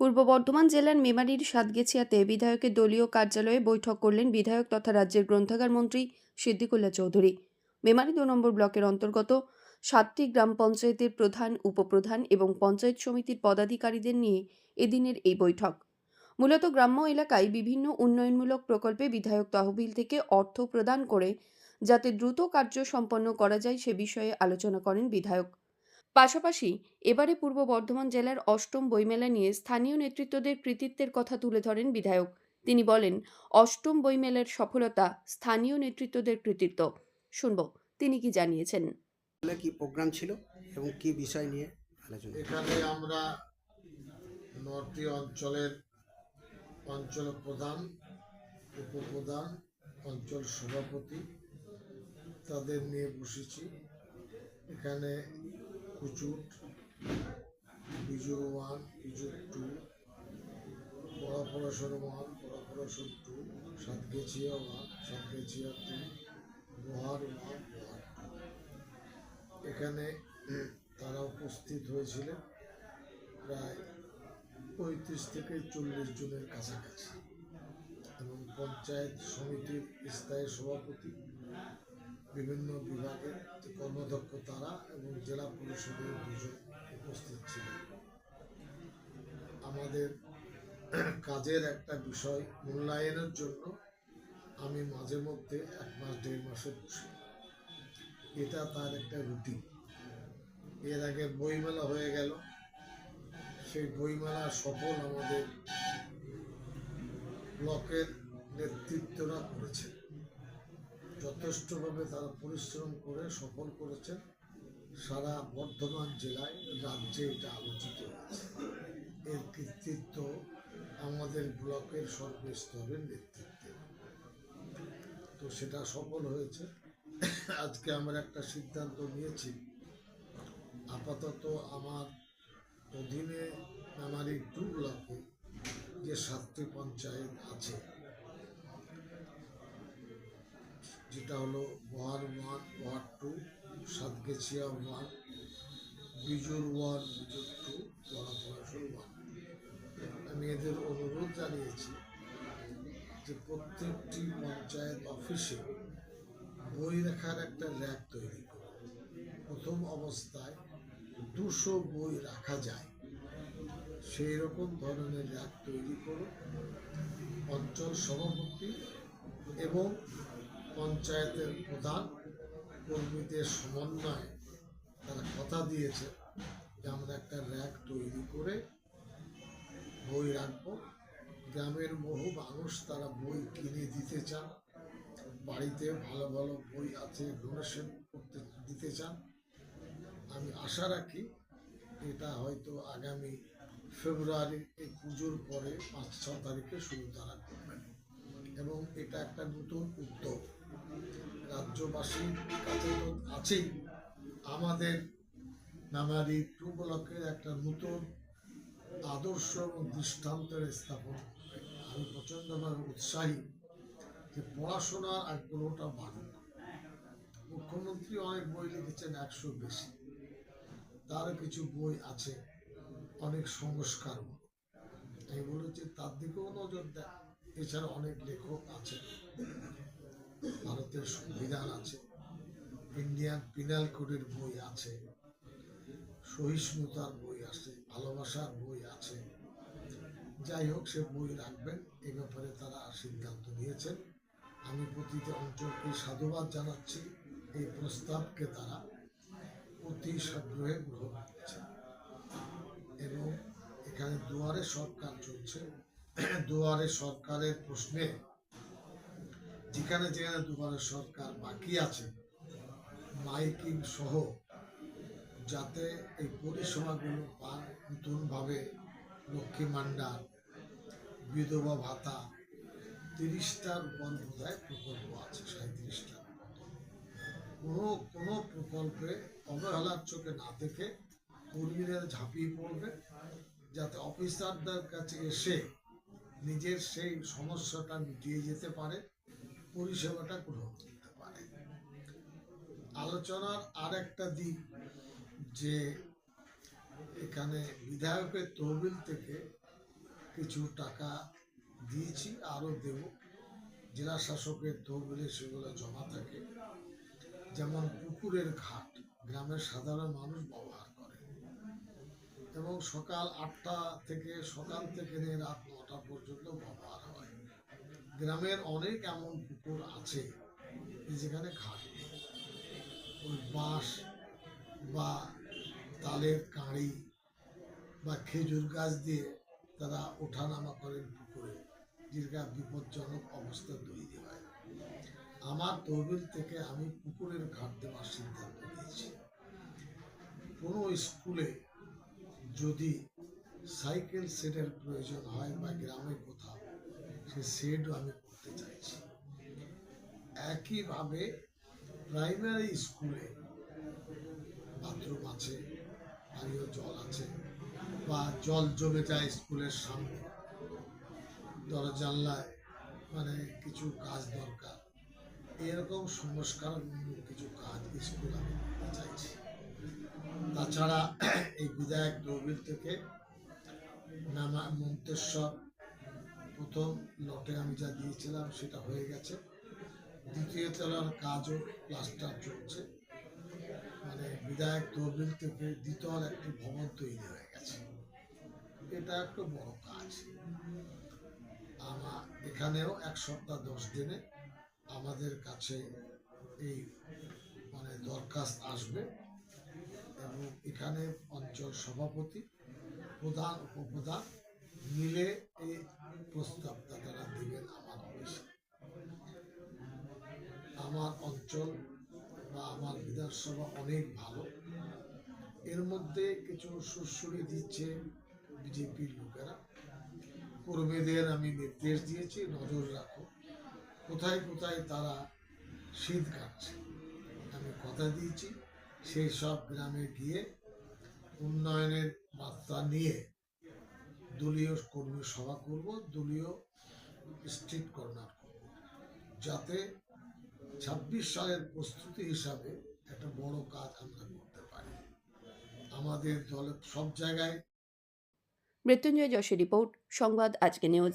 পূর্ব বর্ধমান জেলার মেমারির সাতগেছিয়াতে বিধায়কের দলীয় কার্যালয়ে বৈঠক করলেন বিধায়ক তথা রাজ্যের গ্রন্থাগার মন্ত্রী সিদ্দিকুল্লা চৌধুরী। মেমারি দু নম্বর ব্লকের অন্তর্গত সাতটি গ্রাম পঞ্চায়েতের প্রধান, উপপ্রধান এবং পঞ্চায়েত সমিতির পদাধিকারীদের নিয়ে এদিনের এই বৈঠক। মূলত গ্রাম্য এলাকায় বিভিন্ন উন্নয়নমূলক প্রকল্পে বিধায়ক তহবিল থেকে অর্থ প্রদান করে যাতে দ্রুত কার্য সম্পন্ন করা যায় সে বিষয়ে আলোচনা করেন বিধায়ক। পাশাপাশি এবারে পূর্ব বর্ধমান জেলার অষ্টম বইমেলা নিয়ে স্থানীয় নেতৃত্বদের কৃতিত্বের কথা তুলে ধরেন বিধায়ক। তিনি বলেন অষ্টম বইমেলার সফলতা স্থানীয় নেতৃত্বদের কৃতিত্ব। শুনব তিনি কি জানিয়েছেন? কি প্রোগ্রাম ছিল এবং কি বিষয় নিয়ে আলোচনা? এখানে আমরা নর্থি অঞ্চলের অঞ্চল প্রধান উপপ্রধান অঞ্চল সভাপতি তাদের নিয়ে বসেছি। এখানে কুচুট বিজুর ওয়ান বিজুর টু বড় পড়াশোনা ওয়ান বড় পড়াশোনা two, Satgachhia one, Satgachhia two, লোহার ওয়ান, লোহার এখানে তারা উপস্থিত হয়েছিলেন প্রায় পঁয়ত্রিশ থেকে চল্লিশ জনের কাছাকাছি এবং পঞ্চায়েত সমিতির স্থায়ী সভাপতি বিভিন্ন বিভাগের কর্মদক্ষ তারা এবং জেলা পরিষদের দুজন উপস্থিত ছিলেন। আমাদের কাজের একটা বিষয় মূল্যায়নের জন্য আমি মাঝে মধ্যে এক মাস, দেড় মাসে বসি। এটা তার একটা রুটিন। এর আগে বইমেলা হয়ে গেল। সেই বইমেলা সফল আমাদের ব্লকের নেতৃত্বরা করেছেন। যথেষ্টভাবে তারা পরিশ্রম করে সফল করেছে সারা বর্ধমান জেলায় রাজ্যে এটা আলোচিত হয়েছে। এর কৃতিত্ব আমাদের ব্লকের সর্বস্তরের নেতৃত্বে। তো সেটা সফল হয়েছে। আজকে আমরা একটা সিদ্ধান্ত নিয়েছি। আপাতত আমার অধীনে আমার এই ব্লকে যে সাতটি পঞ্চায়েত আছে যেটা হলো ward one ward two, Satgachhia one বিজুর one বিজুর টু বড়াফড়াসুর ওয়ান। আমি এদের অনুরোধ জানিয়েছি যে প্রত্যেকটি পঞ্চায়েত অফিসে বই রাখার একটা র্যাক তৈরি করুন। প্রথম অবস্থায় দুশো বই রাখা যায় সেই রকম ধরনের র্যাক তৈরি করুন, অঞ্চল সভাপতি এবং পঞ্চায়েতের প্রধান কর্মীদের সমন্বয়ে তারা কথা দিয়েছে যে আমরা একটা র্যাক তৈরি করে বই রাখব। গ্রামের বহু মানুষ তারা বই কিনে দিতে চান, বাড়িতে ভালো ভালো বই আছে ডোনেশন করতে দিতে চান। আমি আশা রাখি এটা হয়তো আগামী ফেব্রুয়ারির এই পুজোর পরে পাঁচ ছ তারিখে শুরু তারা করবেন। এবং এটা একটা নতুন উদ্যোগ। রাজ্যবাসীর কাছে তো আছেই। আমাদের নামারি টু একটা নতুন আদর্শ এবং দৃষ্টান্তের স্থাপন আমি প্রচণ্ডভাবে উৎসাহী যে পড়াশোনার আগ্রহটা বাড়ুক। মুখ্যমন্ত্রী অনেক বই লিখেছেন, একশো বেশি। তার কিছু বই আছে, অনেক সংস্কার আমি বলেছি, তার দিকেও নজর দেয়। এছাড়া অনেক লেখক আছে ভারতের সংবিধান আছে, ইন্ডিয়ান পিনাল কোডের বই আছে, সহিষ্ণুতার বই আছে, ভালোবাসার বই আছে। যাই হোক, সে বই রাখবেন, এ ব্যাপারে তারা সিদ্ধান্ত নিয়েছেন। আমি প্রতিটি অঞ্চলকে সাধুবাদ জানাচ্ছি, এই প্রস্তাবকে তারা অতি সাগ্রহে গ্রহণ করেছেন। এবং এখানে দুয়ারে সরকার চলছে। দুয়ারে সরকারের প্রশ্নে যেখানে যেখানে দুয়ারে সরকার বাকি আছে, মাইকিং সহ, যাতে এই পরিষেবাগুলো নতুনভাবে লক্ষ্মী ভাণ্ডার বিধবা ভাতা, তিরিশটার উপর বোধহয় প্রকল্প আছে সাঁত্রিশটা কোনো কোনো প্রকল্পে অবহেলার চোখে না দেখে কর্মীরা ঝাঁপিয়ে পড়বে, যাতে অফিসারদের কাছে এসে নিজের সেই সমস্যাটা মিটিয়ে যেতে পারে। পরিষেবাটা গ্রহণ করতে পারে। আলোচনার আর একটা দিক যে এখানে বিধায়কের তহবিল থেকে কিছু টাকা দিয়েছি, আরও দেব। জেলা শাসকের তহবিলে সেগুলো জমা থাকে। যেমন পুকুরের ঘাট, গ্রামের সাধারণ মানুষ ব্যবহার করে। এবং সকাল আটটা থেকে, সকাল থেকে নিয়ে রাত নটা পর্যন্ত ব্যবহার হয়। গ্রামের অনেক এমন পুকুর আছে যেখানে ঘাট ওই বাঁশ বা তালের কাঁড়ি বা খেজুর গাছ দিয়ে তারা ওঠানামা করেন পুকুরে, যেটা বিপজ্জনক অবস্থা তৈরি হয়। আমার তহবিল থেকে আমি পুকুরের ঘাট দেওয়ার সিদ্ধান্ত নিয়েছি। কোনো স্কুলে যদি সাইকেল সেটের প্রয়োজন হয় বা গ্রামে কোথাও সে সেটও আমি করতে চাইছি। একইভাবে প্রাইমারি স্কুলে বাথরুম আছে, পানীয় জল আছে, বা জল জমে যায় স্কুলের সামনে। দরজা জানলায় মানে কিছু কাজ দরকার। এরকম সংস্কার কিছু কাজ স্কুল আমি করতে চাইছি। তাছাড়া এই বিধায়ক তহবিল থেকে নানা মন্তেশ্বর প্রথম লটে আমি যা দিয়েছিলাম সেটা হয়ে গেছে। দ্বিতীয় তলার কাজও প্লাস্টার চলছে। মানে বিধায়ক তহবিল থেকে দ্বিতল একটি ভবন তৈরি হয়ে গেছে। এটা একটা বড় কাজ। আমার এখানেও এক সপ্তাহ দশ দিনে আমাদের কাছে এই মানে দরখাস্ত আসবে এবং এখানে অঞ্চল সভাপতি, প্রধান, উপপ্রধান মিলে এই প্রস্তাবটা তারা দিবেন আমার আমার অঞ্চল বা আমার বিধানসভা অনেক ভালো। এর মধ্যে কিছু সুরসুরি দিচ্ছে বিজেপির লোকেরা। কর্মীদের আমি নির্দেশ দিয়েছি, নজর রাখো। কোথায় কোথায় তারা শীত কাটছে, আমি কথা দিয়েছি। সেই সব গ্রামে গিয়ে উন্নয়নের বার্তা নিয়ে দলীয় কর্মী সভা করব, দলীয় স্ট্রিট কর্নার করব। যাতে ছাব্বিশ সালের প্রস্তুতি হিসাবে একটা বড় কাজ আমরা করতে পারি। আমাদের দলের সব জায়গায় মৃত্যুঞ্জয় যশের রিপোর্ট, সংবাদ আজকে নিউজ